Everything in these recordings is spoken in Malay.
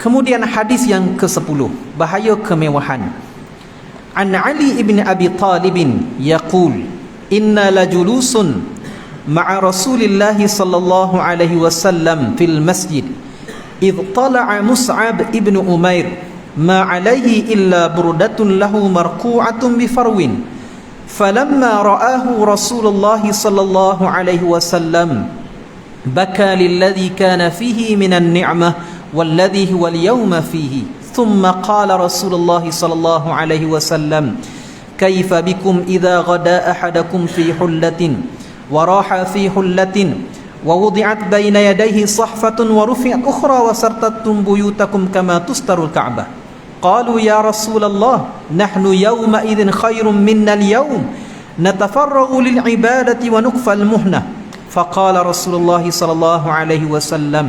Kemudian hadis yang ke-10 bahaya kemewahan. An Ali ibn Abi Talib yaqul inna lajulusun ma'a Rasulillah sallallahu alaihi wasallam fil masjid idh tala'a Mus'ab ibn Umair ma alaihi illa burdatun lahu marqu'atun bi farwin falamma ra'ahu Rasulullah sallallahu alaihi wasallam baka lilladhi kana fihi minan ni'mah والذي هو اليوم فيه. ثم قال رسول الله صلى الله عليه وسلم كيف بكم إذا غدا أحدكم في حلة؟ وراح في حلة ووضعت بين يديه صحفة ورفعت أخرى وسرتتم بيوتكم كما تستر الكعبة. قالوا يا رسول الله نحن يومئذ خير منا اليوم. نتفرغ للعبادة ونكفى المهنة. فقال رسول الله صلى الله عليه وسلم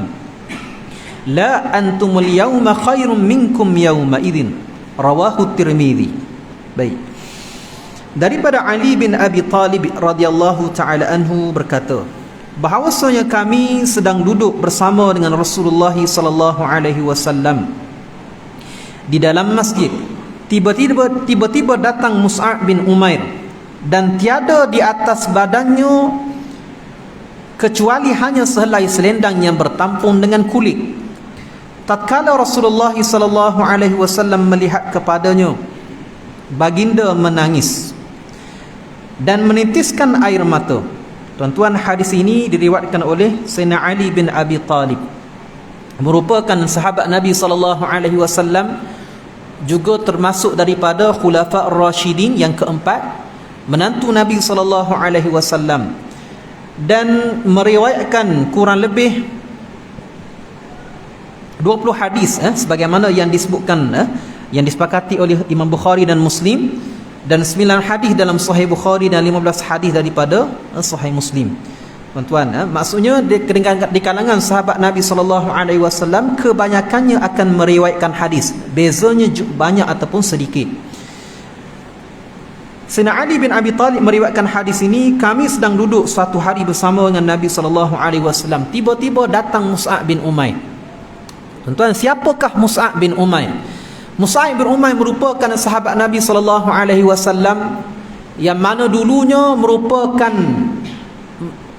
La antumul yawma khairum minkum yawma idin Rawahu tirmidhi Baik Daripada Ali bin Abi Talib radhiyallahu taala anhu berkata bahawasanya kami sedang duduk bersama dengan Rasulullah sallallahu alaihi wasallam di dalam masjid tiba-tiba tiba-tiba datang Mus'ab bin Umair dan tiada di atas badannya kecuali hanya sehelai selendang yang bertampung dengan kulit. Tatkala Rasulullah sallallahu alaihi wasallam melihat kepadanya baginda menangis dan menitiskan air mata. Tuan-tuan hadis ini diriwayatkan oleh Sayyidina Ali bin Abi Talib. Merupakan sahabat Nabi sallallahu alaihi wasallam juga termasuk daripada khulafa ar-rasyidin yang keempat menantu Nabi sallallahu alaihi wasallam dan meriwayatkan kurang lebih 20 hadis eh, sebagaimana yang disebutkan eh, yang disepakati oleh Imam Bukhari dan Muslim dan 9 hadis dalam Sahih Bukhari dan 15 hadis daripada eh, Sahih Muslim. Tuan-tuan, eh, maksudnya di, di kalangan sahabat Nabi sallallahu alaihi wasallam kebanyakannya akan meriwayatkan hadis. Bezanya banyak ataupun sedikit. Sina Ali bin Abi Talib meriwayatkan hadis ini, kami sedang duduk suatu hari bersama dengan Nabi sallallahu alaihi wasallam. Tiba-tiba datang Mus'ab bin Umair. Tuan-tuan, siapakah Mus'ab bin Umair? Mus'ab bin Umair merupakan sahabat Nabi sallallahu alaihi wasallam yang mana dulunya merupakan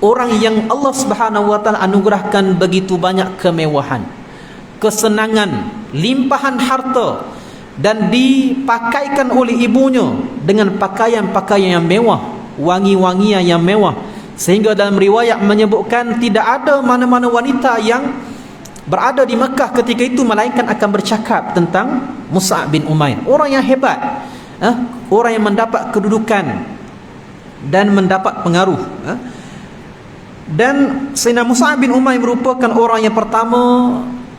orang yang Allah Subhanahu wa taala anugerahkan begitu banyak kemewahan, kesenangan, limpahan harta dan dipakaikan oleh ibunya dengan pakaian-pakaian yang mewah, wangi-wangian yang mewah sehingga dalam riwayat menyebutkan tidak ada mana-mana wanita yang berada di Mekah ketika itu malaikat akan bercakap tentang Musa bin Umair orang yang hebat eh? orang yang mendapat kedudukan dan mendapat pengaruh eh? dan Sayyidina Musa bin Umair merupakan orang yang pertama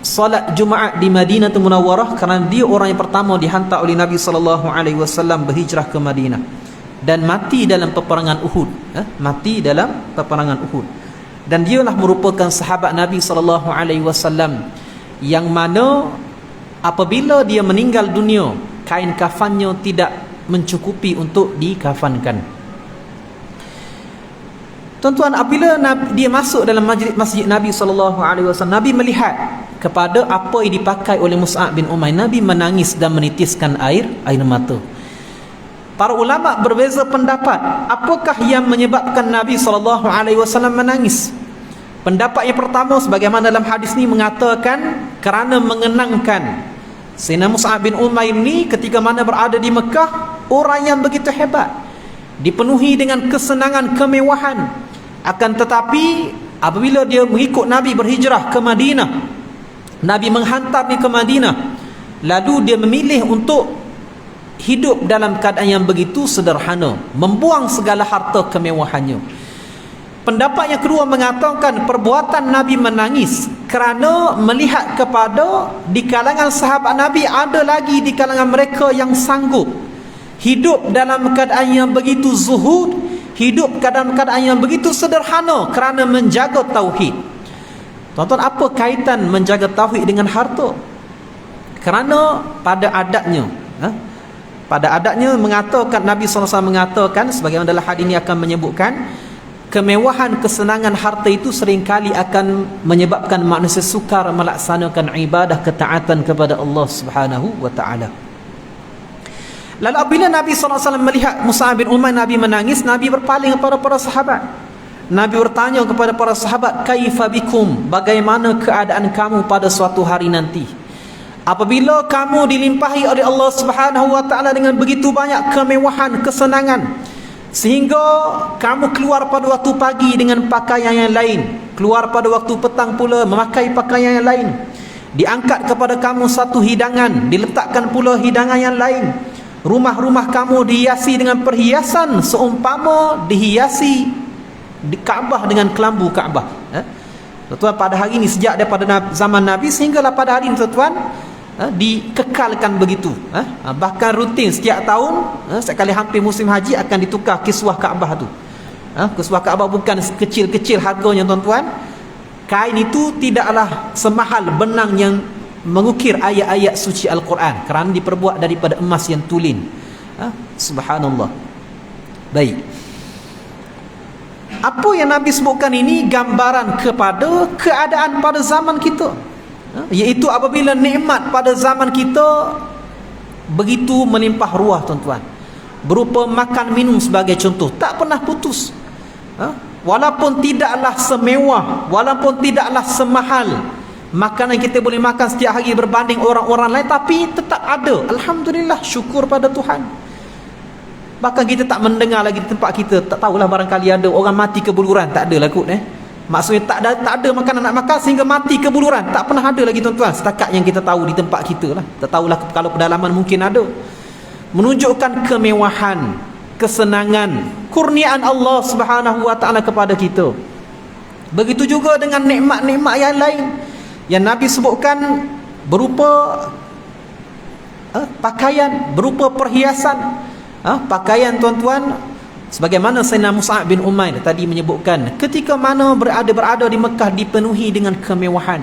salat Jumaat di Madinah Munawwarah kerana dia orang yang pertama dihantar oleh Nabi sallallahu alaihi wasallam berhijrah ke Madinah dan mati dalam peperangan Uhud eh? mati dalam peperangan Uhud dan dialah merupakan sahabat Nabi sallallahu alaihi wasallam yang mana apabila dia meninggal dunia kain kafannya tidak mencukupi untuk dikafankan Tuan-tuan apabila dia masuk dalam masjid, masjid Nabi wasallam Nabi melihat kepada apa yang dipakai oleh Mus'ab bin Umair. Nabi menangis dan menitiskan air air mata. Para ulama berbeza pendapat. Apakah yang menyebabkan Nabi wasallam menangis. Pendapat yang pertama sebagaimana dalam hadis ni mengatakan kerana mengenangkan. Sayyidina Mus'ab bin Umair ni ketika mana berada di Mekah orang yang begitu hebat. Dipenuhi dengan kesenangan kemewahan akan tetapi apabila dia mengikut Nabi berhijrah ke Madinah Nabi menghantar dia ke Madinah lalu dia memilih untuk hidup dalam keadaan yang begitu sederhana membuang segala harta kemewahannya. Pendapat yang kedua mengatakan perbuatan Nabi menangis kerana melihat kepada di kalangan sahabat Nabi ada lagi di kalangan mereka yang sanggup hidup dalam keadaan yang begitu zuhud hidup dalam keadaan yang begitu sederhana kerana menjaga tauhid tuan-tuan apa kaitan menjaga tauhid dengan harta kerana pada adatnya ha? pada adatnya mengatakan Nabi SAW mengatakan sebagaimana dalam hadis ini akan menyebutkan kemewahan kesenangan harta itu seringkali akan menyebabkan manusia sukar melaksanakan ibadah ketaatan kepada Allah Subhanahu wa taala. Lalu apabila Nabi SAW melihat Musa bin Umar Nabi menangis, Nabi berpaling kepada para sahabat. Nabi bertanya kepada para sahabat, "Kaifa bikum? Bagaimana keadaan kamu pada suatu hari nanti?" Apabila kamu dilimpahi oleh Allah Subhanahu wa taala dengan begitu banyak kemewahan, kesenangan, sehingga kamu keluar pada waktu pagi dengan pakaian yang lain, keluar pada waktu petang pula memakai pakaian yang lain. Diangkat kepada kamu satu hidangan, diletakkan pula hidangan yang lain. Rumah-rumah kamu dihiasi dengan perhiasan seumpama dihiasi di Kaabah dengan kelambu Kaabah. Eh? Tuan pada hari ini sejak daripada zaman Nabi sehinggalah pada hari ini tuan-tuan ha, dikekalkan begitu ha? ha? bahkan rutin setiap tahun ha, setiap kali hampir musim haji akan ditukar kiswah Kaabah tu ha? kiswah Kaabah bukan kecil-kecil harganya tuan-tuan kain itu tidaklah semahal benang yang mengukir ayat-ayat suci Al-Quran kerana diperbuat daripada emas yang tulin. Ha? subhanallah. Baik. Apa yang Nabi sebutkan ini gambaran kepada keadaan pada zaman kita. Ha? iaitu apabila nikmat pada zaman kita begitu melimpah ruah tuan-tuan. Berupa makan minum sebagai contoh. Tak pernah putus. Ha? walaupun tidaklah semewah walaupun tidaklah semahal makanan kita boleh makan setiap hari berbanding orang-orang lain tapi tetap ada Alhamdulillah syukur pada Tuhan bahkan kita tak mendengar lagi di tempat kita tak tahulah barangkali ada orang mati kebuluran tak ada lah kot eh Maksudnya tak ada, tak ada makanan nak makan sehingga mati kebuluran. Tak pernah ada lagi tuan-tuan. Setakat yang kita tahu di tempat kita lah. Tak tahulah kalau pedalaman mungkin ada. Menunjukkan kemewahan, kesenangan, kurniaan Allah Subhanahu Wa Taala kepada kita. Begitu juga dengan nikmat-nikmat yang lain yang Nabi sebutkan berupa eh, pakaian, berupa perhiasan. Eh, pakaian tuan-tuan Sebagaimana Sayyidina Mus'ab bin Umair tadi menyebutkan ketika mana berada-berada di Mekah dipenuhi dengan kemewahan.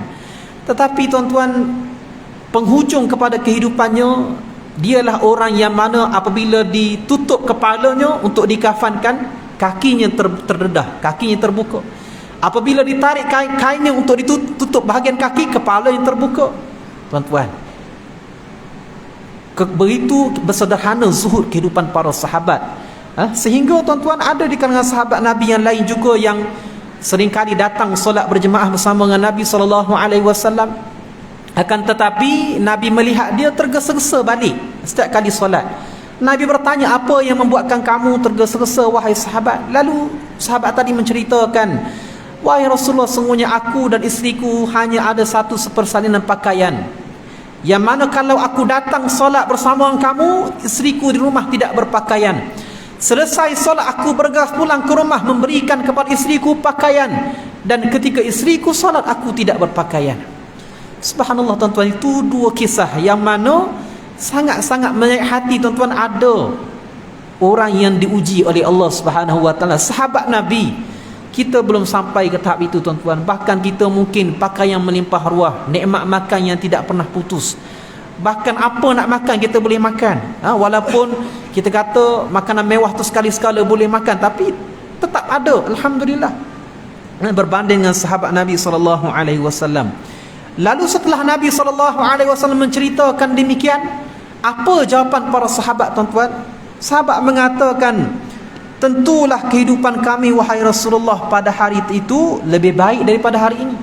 Tetapi tuan-tuan penghujung kepada kehidupannya dialah orang yang mana apabila ditutup kepalanya untuk dikafankan kakinya ter, terdedah, kakinya terbuka. Apabila ditarik kain kainnya untuk ditutup bahagian kaki kepala yang terbuka. Tuan-tuan. Begitu bersederhana zuhud kehidupan para sahabat. Ha? sehingga tuan-tuan ada di kalangan sahabat Nabi yang lain juga yang seringkali datang solat berjemaah bersama dengan Nabi sallallahu alaihi wasallam. Akan tetapi Nabi melihat dia tergesa-gesa balik setiap kali solat. Nabi bertanya apa yang membuatkan kamu tergesa-gesa wahai sahabat? Lalu sahabat tadi menceritakan wahai Rasulullah sungguhnya aku dan isteriku hanya ada satu sepersalinan pakaian. Yang mana kalau aku datang solat bersama kamu isteriku di rumah tidak berpakaian. Selesai solat aku bergegas pulang ke rumah memberikan kepada isteriku pakaian. Dan ketika isteriku solat aku tidak berpakaian. Subhanallah tuan-tuan. Itu dua kisah yang mana sangat-sangat menyayat hati tuan-tuan. Ada orang yang diuji oleh Allah Subhanahu wa taala sahabat Nabi kita belum sampai ke tahap itu tuan-tuan bahkan kita mungkin pakaian melimpah ruah nikmat makan yang tidak pernah putus. Bahkan apa nak makan kita boleh makan. Ha, walaupun kita kata makanan mewah tu sekali-sekala boleh makan tapi tetap ada alhamdulillah. Ha, berbanding dengan sahabat Nabi wasallam. Lalu setelah Nabi wasallam menceritakan demikian apa jawapan para sahabat tuan-tuan sahabat mengatakan tentulah kehidupan kami wahai Rasulullah pada hari itu lebih baik daripada hari ini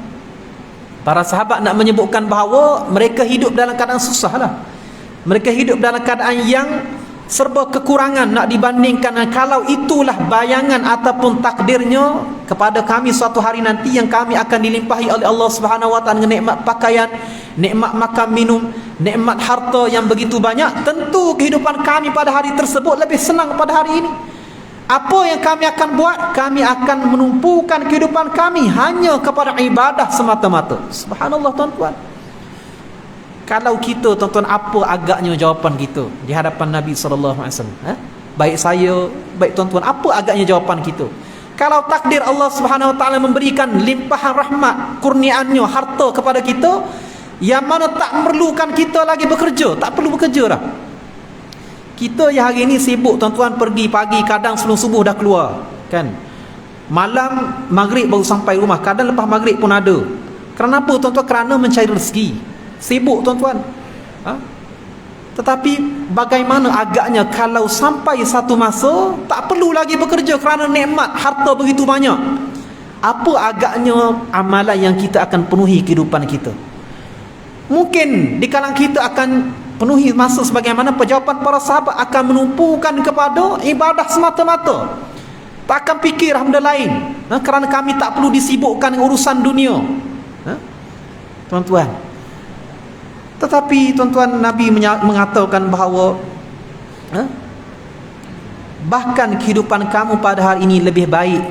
Para sahabat nak menyebutkan bahawa mereka hidup dalam keadaan susah lah. Mereka hidup dalam keadaan yang serba kekurangan nak dibandingkan kalau itulah bayangan ataupun takdirnya kepada kami suatu hari nanti yang kami akan dilimpahi oleh Allah Subhanahu wa taala dengan nikmat pakaian, nikmat makan minum, nikmat harta yang begitu banyak, tentu kehidupan kami pada hari tersebut lebih senang pada hari ini. Apa yang kami akan buat? Kami akan menumpukan kehidupan kami hanya kepada ibadah semata-mata. Subhanallah tuan-tuan. Kalau kita tuan-tuan apa agaknya jawapan kita di hadapan Nabi sallallahu alaihi wasallam? Ha? Baik saya, baik tuan-tuan, apa agaknya jawapan kita? Kalau takdir Allah Subhanahu wa taala memberikan limpahan rahmat, kurniaannya, harta kepada kita yang mana tak memerlukan kita lagi bekerja, tak perlu bekerja dah. Kita yang hari ini sibuk tuan-tuan pergi pagi kadang sebelum subuh dah keluar kan? Malam maghrib baru sampai rumah kadang lepas maghrib pun ada. Kerana apa tuan-tuan? Kerana mencari rezeki. Sibuk tuan-tuan. Ha? tetapi bagaimana agaknya kalau sampai satu masa tak perlu lagi bekerja kerana nikmat harta begitu banyak? Apa agaknya amalan yang kita akan penuhi kehidupan kita? Mungkin di kalangan kita akan penuhi masa sebagaimana pejawapan para sahabat akan menumpukan kepada ibadah semata-mata tak akan fikir benda lain ha? kerana kami tak perlu disibukkan dengan urusan dunia ha? tuan-tuan tetapi tuan-tuan Nabi mengatakan bahawa ha? bahkan kehidupan kamu pada hari ini lebih baik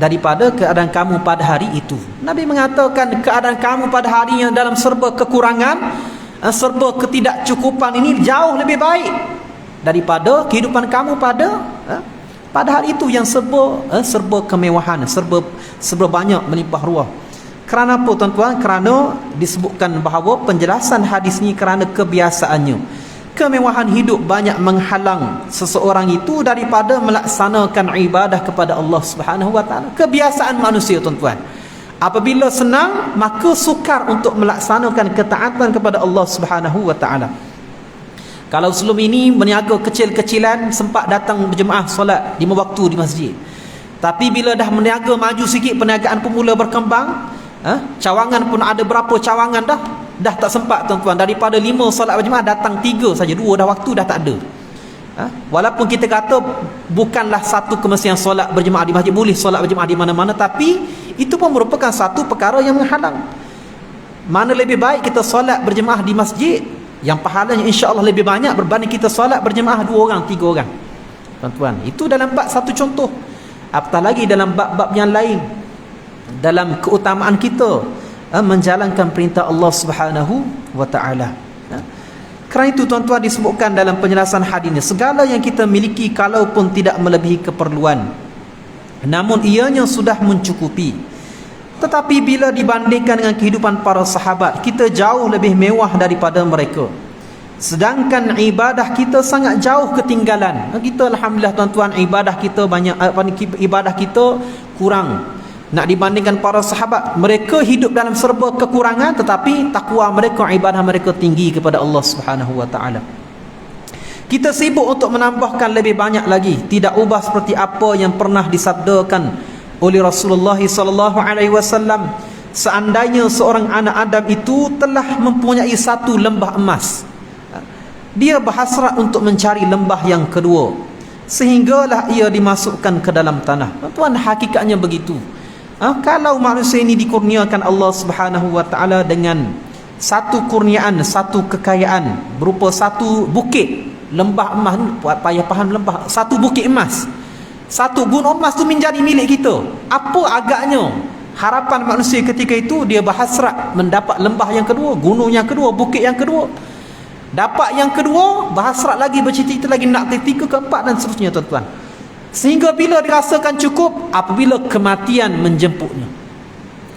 daripada keadaan kamu pada hari itu Nabi mengatakan keadaan kamu pada hari yang dalam serba kekurangan serba ketidakcukupan ini jauh lebih baik daripada kehidupan kamu pada eh, pada hari itu yang serba eh, serba kemewahan serba serba banyak melimpah ruah. Kerana apa tuan-tuan? Kerana disebutkan bahawa penjelasan hadis ini kerana kebiasaannya. Kemewahan hidup banyak menghalang seseorang itu daripada melaksanakan ibadah kepada Allah Subhanahu wa taala. Kebiasaan manusia tuan-tuan apabila senang maka sukar untuk melaksanakan ketaatan kepada Allah Subhanahu wa taala. Kalau sebelum ini berniaga kecil-kecilan sempat datang berjemaah solat lima waktu di masjid. Tapi bila dah berniaga maju sikit perniagaan pun mula berkembang ha? cawangan pun ada berapa cawangan dah dah tak sempat tuan-tuan daripada lima solat berjemaah datang tiga saja. Dua dah waktu dah tak ada ha? walaupun kita kata bukanlah satu kemestian solat berjemaah di masjid boleh solat berjemaah di mana-mana tapi itu pun merupakan satu perkara yang menghalang mana lebih baik kita solat berjemaah di masjid yang pahalanya insya-Allah lebih banyak berbanding kita solat berjemaah dua orang tiga orang tuan-tuan itu dalam bab satu contoh apatah lagi dalam bab-bab yang lain dalam keutamaan kita eh, menjalankan perintah Allah Subhanahu wa taala. Kerana itu tuan-tuan disebutkan dalam penjelasan hadis ini segala yang kita miliki kalaupun tidak melebihi keperluan namun ianya sudah mencukupi tetapi bila dibandingkan dengan kehidupan para sahabat, kita jauh lebih mewah daripada mereka. Sedangkan ibadah kita sangat jauh ketinggalan. Kita alhamdulillah tuan-tuan ibadah kita banyak ni ibadah kita kurang. Nak dibandingkan para sahabat, mereka hidup dalam serba kekurangan tetapi takwa mereka ibadah mereka tinggi kepada Allah Subhanahu wa taala. Kita sibuk untuk menambahkan lebih banyak lagi, tidak ubah seperti apa yang pernah disabdakan oleh Rasulullah wasallam. Seandainya seorang anak Adam itu telah mempunyai satu lembah emas dia berhasrat untuk mencari lembah yang kedua sehinggalah ia dimasukkan ke dalam tanah. Tuan hakikatnya begitu ha? kalau manusia ini dikurniakan Allah Subhanahu wa taala dengan satu kurniaan satu kekayaan berupa satu bukit lembah emas payah paham lembah satu bukit emas. Satu gunung emas tu menjadi milik kita. Apa agaknya? Harapan manusia ketika itu dia berhasrat mendapat lembah yang kedua gunung yang kedua bukit yang kedua. Dapat yang kedua berhasrat lagi bercita-cita lagi nak ketiga keempat dan seterusnya tuan-tuan sehingga bila dirasakan cukup apabila kematian menjemputnya.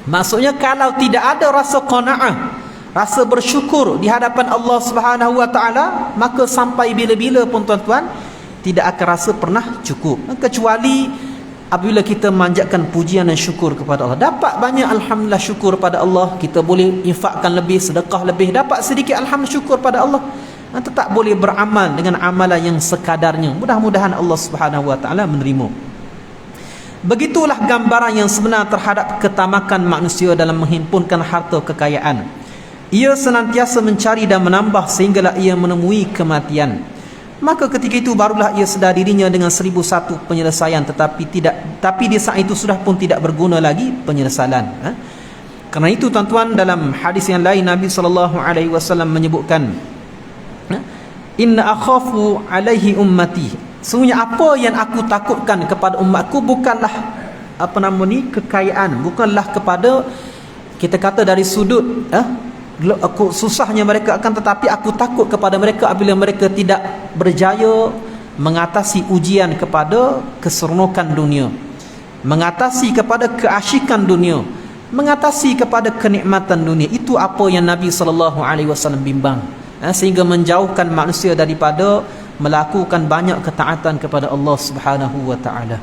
Maksudnya kalau tidak ada rasa qanaah rasa bersyukur di hadapan Allah Subhanahu wa taala maka sampai bila-bila pun tuan-tuan tidak akan rasa pernah cukup. Kecuali apabila kita manjatkan pujian dan syukur kepada Allah. Dapat banyak alhamdulillah syukur pada Allah. Kita boleh infakkan lebih sedekah lebih. Dapat sedikit alhamdulillah syukur pada Allah tetap boleh beramal dengan amalan yang sekadarnya mudah-mudahan Allah Subhanahu wa taala menerima begitulah gambaran yang sebenar terhadap ketamakan manusia dalam menghimpunkan harta kekayaan ia senantiasa mencari dan menambah sehinggalah ia menemui kematian maka ketika itu barulah ia sedar dirinya dengan seribu satu penyelesaian tetapi tidak tapi di saat itu sudah pun tidak berguna lagi penyesalan ha? kerana itu tuan-tuan dalam hadis yang lain Nabi SAW menyebutkan ha? Inna akhafu alaihi ummati. Sungguhnya apa yang aku takutkan kepada umatku bukanlah apa nama ni kekayaan. Bukanlah kepada kita kata dari sudut ha? aku susahnya mereka akan tetapi aku takut kepada mereka apabila mereka tidak berjaya mengatasi ujian kepada keseronokan dunia. Mengatasi kepada keasyikan dunia. Mengatasi kepada kenikmatan dunia. Itu apa yang Nabi sallallahu alaihi wasallam bimbang ha, sehingga menjauhkan manusia daripada melakukan banyak ketaatan kepada Allah Subhanahu wa taala